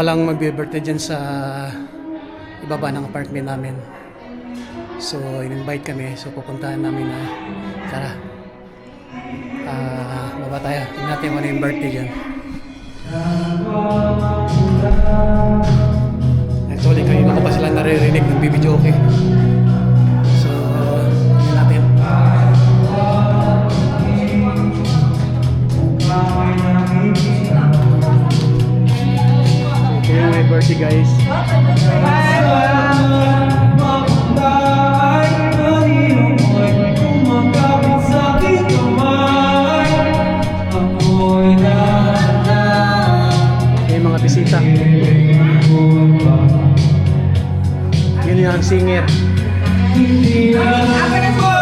Palang magbe-birthday dyan sa ibaba ng apartment namin. So, in-invite kami. So, pupuntahan namin na tara. Ah, baba tayo. Tingnan natin kung ano yung birthday dyan. Actually, kanina ko pa sila naririnig ng bibidyo okay. So, Yun yung singer. Nandun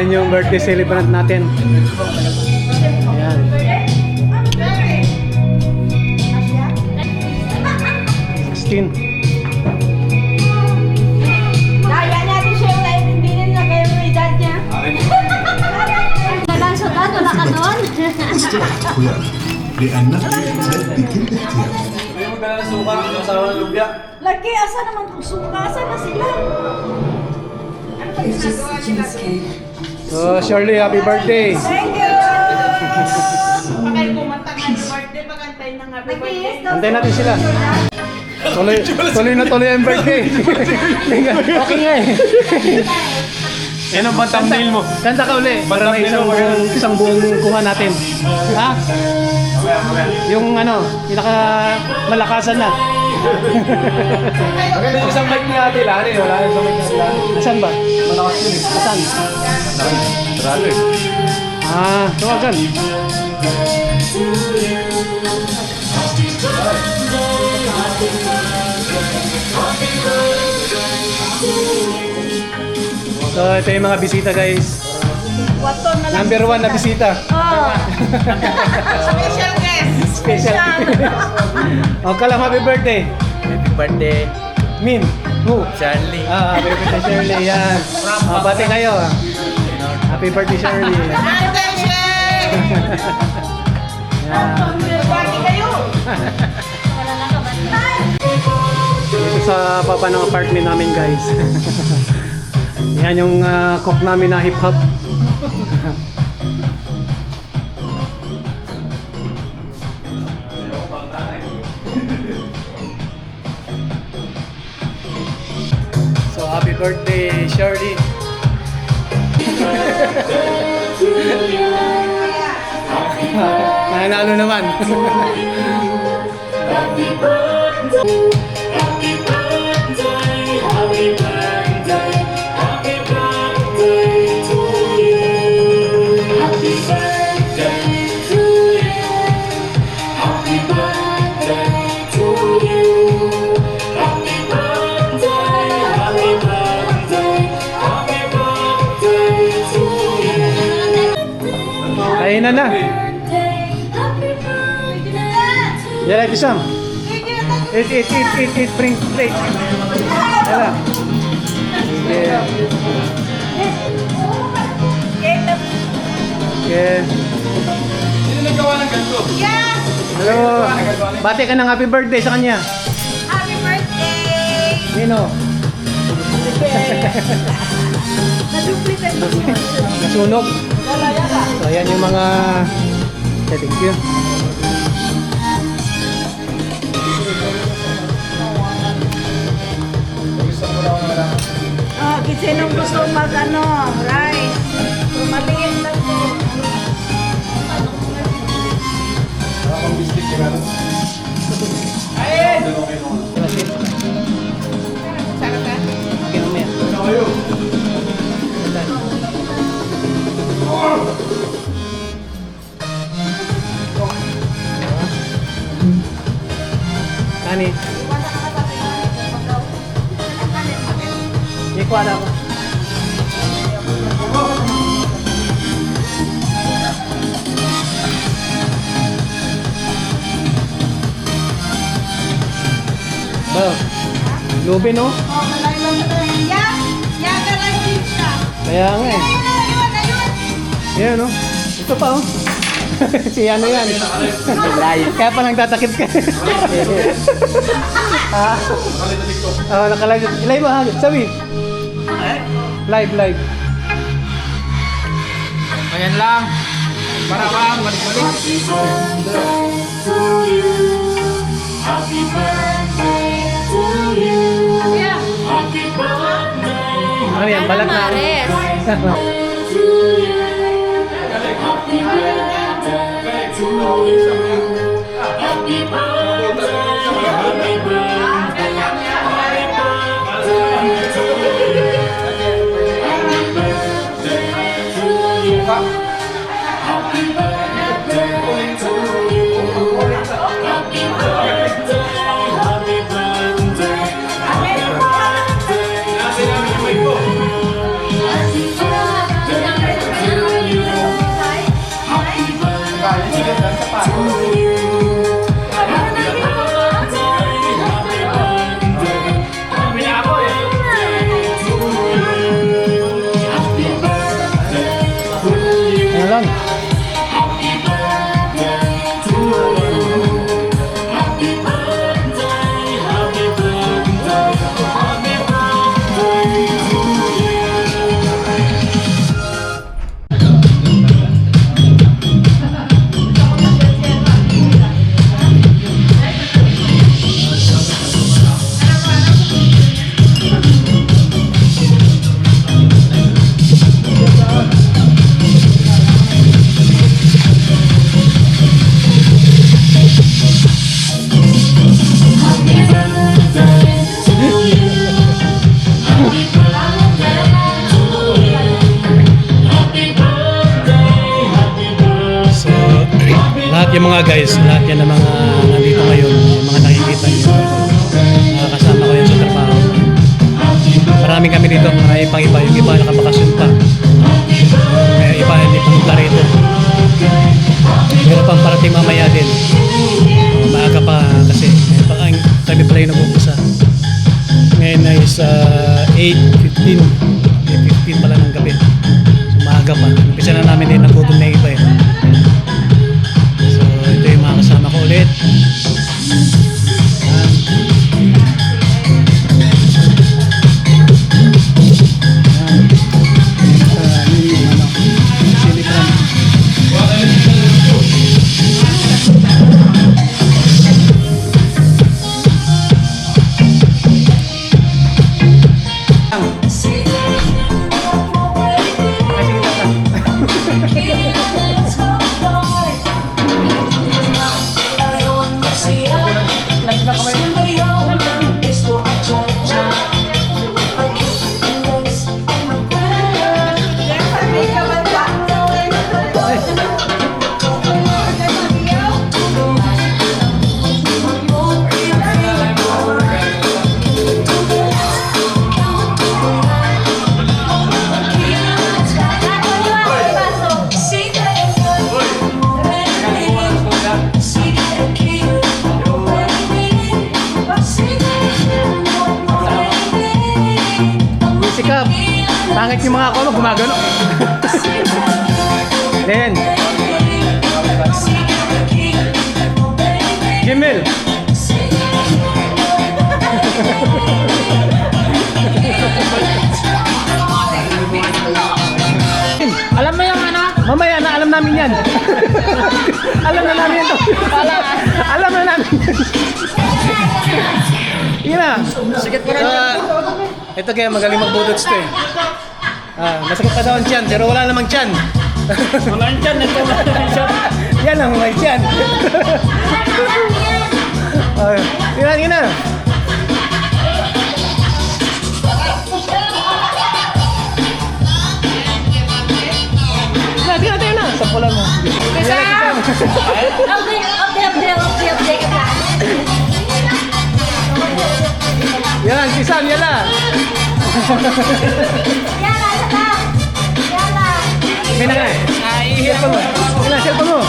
Ayan yung birthday celebrant natin. Ayan. Sixteen. Kaya natin siya yung naiintindihan na kayo ng edad niya. Nagansodado na ka doon. Kuya, di anak ni Ed, di kindertiyan. Ayun ka na suka, ang asawa ng lubya. Laki, asa naman kung suka? Asa na sila? It's just cheesecake. So Shirley, happy birthday. Thank you! Pakay kumanta ng birthday, pagantay ng happy birthday. Antayin natin sila. Tuloy, tuloy na tuloy ang birthday. okay nga eh. Yan ang bang thumbnail mo? Kanta ka uli. Para Thumbnail isang buong, isang buong kuha natin. Ha? Yung ano, pinaka malakasan na. Maganda yung isang mic ni ate Lani. Wala yung isang mic ni ate. Asan ba? Malakas yun eh. Asan? Sarado eh. Ah, tawagan. So, ito yung mga bisita guys. Wato na lang. Number one na bisita. Oh, Special! Special. o, kalam, happy birthday. Happy birthday, Min. Who? Charlie. Ah, happy birthday Shirley. Yan. Ah, bati kayo. ah. Happy birthday Shirley. Attention! Yan. Party kayo! Dito sa baba ng apartment namin guys. Yan yung ah, cook namin na hip birthday Shirley. Nanalo naman. Kainan na. Yan ay isang. Eat, eat, eat, eat, eat, bring plate. Yan Yeah. Sino naggawa ng ganito? yes! Hello. Bati ka ng happy birthday sa kanya. Happy birthday! Nino. Mo siya. Nasunog. So, ayan yung mga... Okay, thank you. Oh, kasi nung gusto mag ano, rice. Tumatingin lang po. Ang biscuit ka na. Kuha na ako. Ba, lubi no? Oh, malayo lang sa tayo. Ya, ya ka lang din siya. Kaya nga eh. Ayun, ayun, ayun. Yan no? Ito pa oh. si ano yan? Kaya pa nagtatakip ka. ah. Oh, nakalive. Live ba? Sabi. Live, live. Ayan lang. Para ba, balik-balik. Happy birthday to you. Happy birthday to you. Happy birthday. Ano yan, balat na. Happy birthday to you. Happy birthday. Ano mga guys, lahat yan ng mga nandito ngayon, yung mga nakikita nyo, mga kasama ko yan sa trabaho. Marami kami dito, marami pang iba, yung iba nakabakasyon pa. May iba hindi pumunta rito. Meron pang parating mamaya din. Uh, maaga pa kasi eh, pa, ang kami pala yung nag-uumpisa. Ngayon ay sa 8.15. 8.15 Pangit yung mga ako, no? gumagano. Then. Jimel. Alam mo yung ano? Mamaya na, alam namin yan. alam na namin ito. alam na namin yan. Na. Rin. Ah, ito kaya magaling magbudots to eh. Ah, masakit pa daw ang tiyan, pero wala namang tiyan. Wala yung dyan. Ito na siya. Yan ang may tiyan. Ah, yun na, yun na. Na, tingnan, tingnan na. Sa pula mo. Kisa! Update, update, update, update, update ka. Yan, yan na. Yan na, yan na. Yan na. Nga eh. Cellphone mo. Okay na, cellphone mo.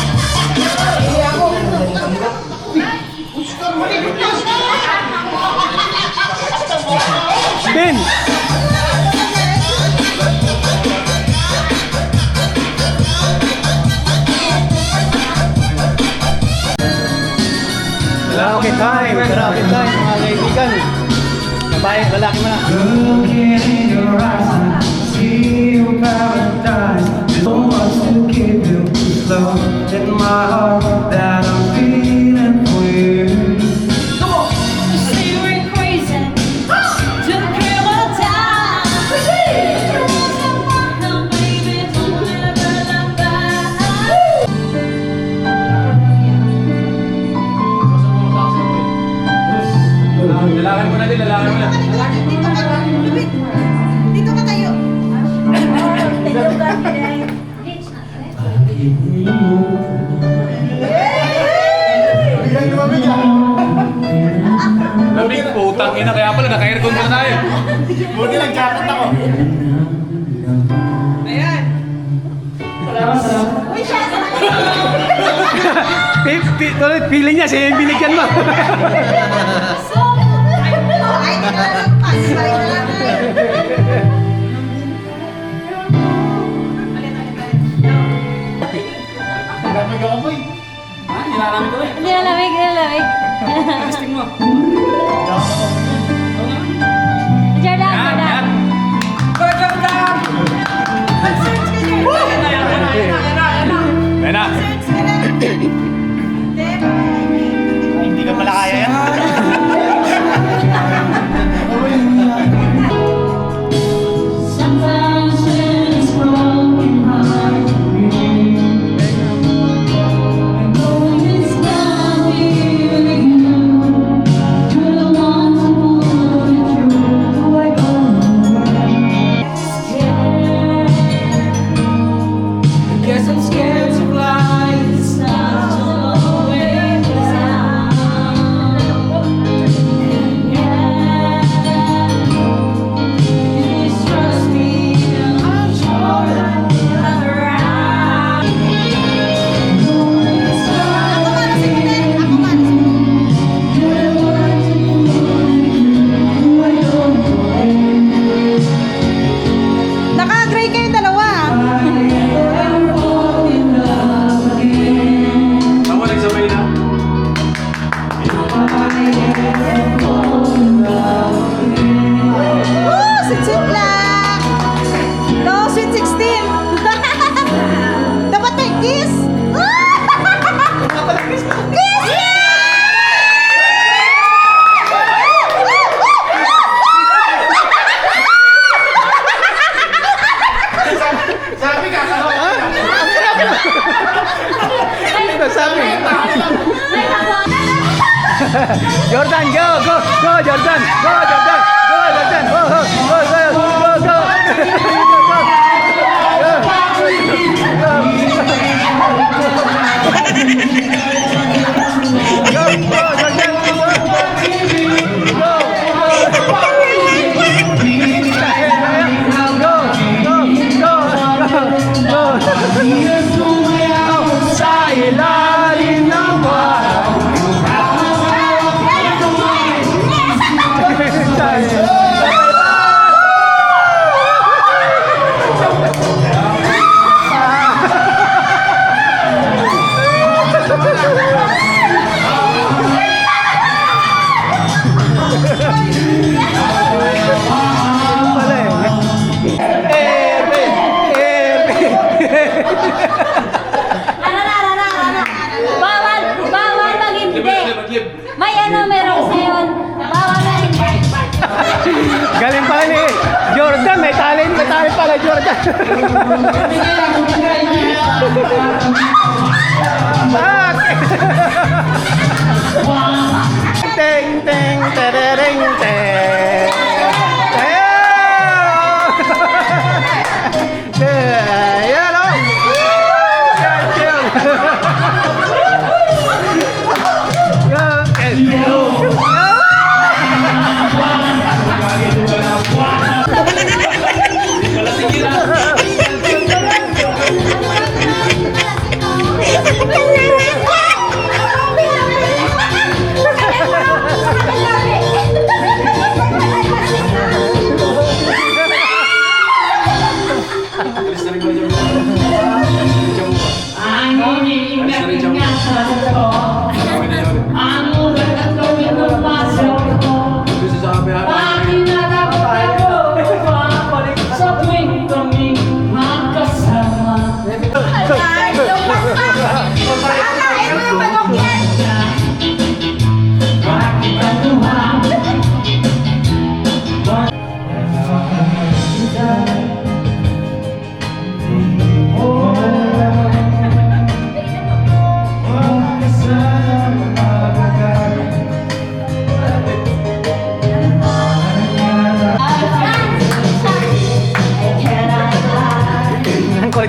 Ben! Karaoke time! Karaoke time mga kaibigan! Babae, lalaki mo na. Looking in your eyes, see your paradise. So much to give you love in my heart that I'm feeling Lamig, putang ina. Kaya pala, naka-aircon muna tayo. Buti lang jacket ako. Ayan. Pi- pi- tuloy, feeling niya, siya yung binigyan mo. Ay, di ka lang pas. Balik na lang. Hindi na lamig, hindi na lamig. Jordan, Sabi. Jordan, go, go, go, Jordan, go, Jordan, go, Jordan, go, go, go, go, go, go, go. Go, Sa Teng, teng, terereng, teng.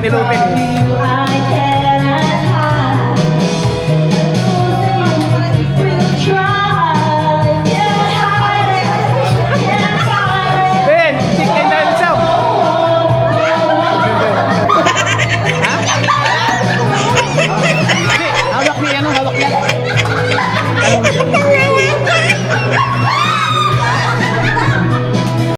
ไม่รู้เป็น